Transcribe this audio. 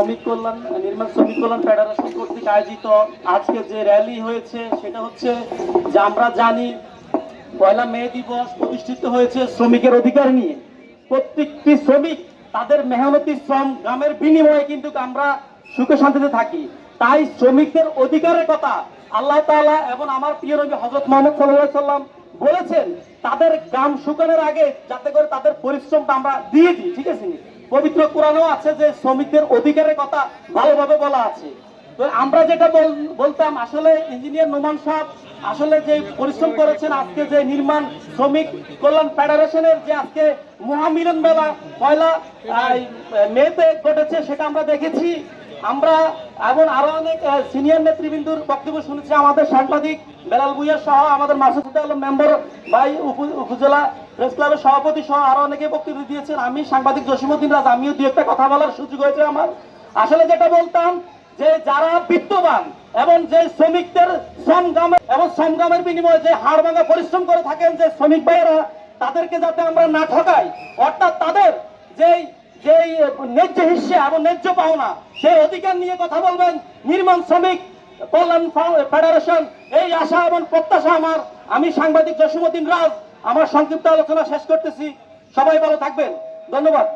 শ্রমিক কল্যাণ, নির্মাণ শ্রমিক কল্যাণ ফেডারেশন কর্তৃক আয়োজিত আজকে যে র্যালি হয়েছে, সেটা হচ্ছে যে আমরা জানি পয়লা মে দিবস প্রতিষ্ঠিত হয়েছে শ্রমিকের অধিকার নিয়ে। প্রত্যেকটি শ্রমিক তাদের মেহনতি শ্রম গ্রামের বিনিময়ে কিন্তু আমরা সুখে শান্তিতে থাকি। তাই শ্রমিকদের অধিকারের কথা আল্লাহ তাআলা এবং আমার প্রিয় নবী হজরত মোহাম্মদ সাল্লাহ সাল্লাম বলেছেন, তাদের গ্রাম শুকানোর আগে যাতে করে তাদের পরিশ্রমটা আমরা দিয়ে দিই, ঠিক আছে পবিত্র কোরআনেও আছে যে শ্রমিকদের অধিকারের কথা ভালোভাবে বলা আছে। তো আমরা যেটা বল- বলতাম, আসলে ইঞ্জিনিয়ার নোমান সাহেব আসলে যে পরিশ্রম করেছেন আজকে যে নির্মাণ শ্রমিক কল্যাণ ফেডারেশনের যে আজকে মহামিলন মেলা, পয়লা মেতে ঘটেছে সেটা আমরা দেখেছি। আমরা এবং আরও অনেক সিনিয়র নেতৃবৃন্দুর বক্তব্য শুনেছি আমাদের সাংবাদিক বেলাল ভুইয়া সহ আমাদের মাসুদ আলম মেম্বার, ভাই উপ- উপজেলা প্রেস ক্লাবের সভাপতি সহ আরও অনেকে বক্তব্য দিয়েছেন। আমি সাংবাদিক জসিমুদ্দিন রাজ, আমিও দু একটা কথা বলার সুযোগ হয়েছে আমার। আসলে যেটা বলতাম, যে যারা বিত্তবান এবং যে শ্রমিকদের শ্রমগামে এবং শ্রমগামের বিনিময়ে যে হাড় ভাঙা পরিশ্রম করে থাকেন যে শ্রমিক ভাইয়েরা, তাদেরকে যাতে আমরা না ঠকাই, অর্থাৎ তাদের যেই যেই ন্যায্য হিস্সে এবং ন্যায্য পাওনা, সেই অধিকার নিয়ে কথা বলবেন নির্মাণ শ্রমিক কল্যাণ ফেডারেশন, এই আশা এবং প্রত্যাশা আমার। আমি সাংবাদিক জসীমুদ্দিন রাজ আমার সংক্ষিপ্ত আলোচনা শেষ করতেছি। সবাই ভালো থাকবেন। ধন্যবাদ।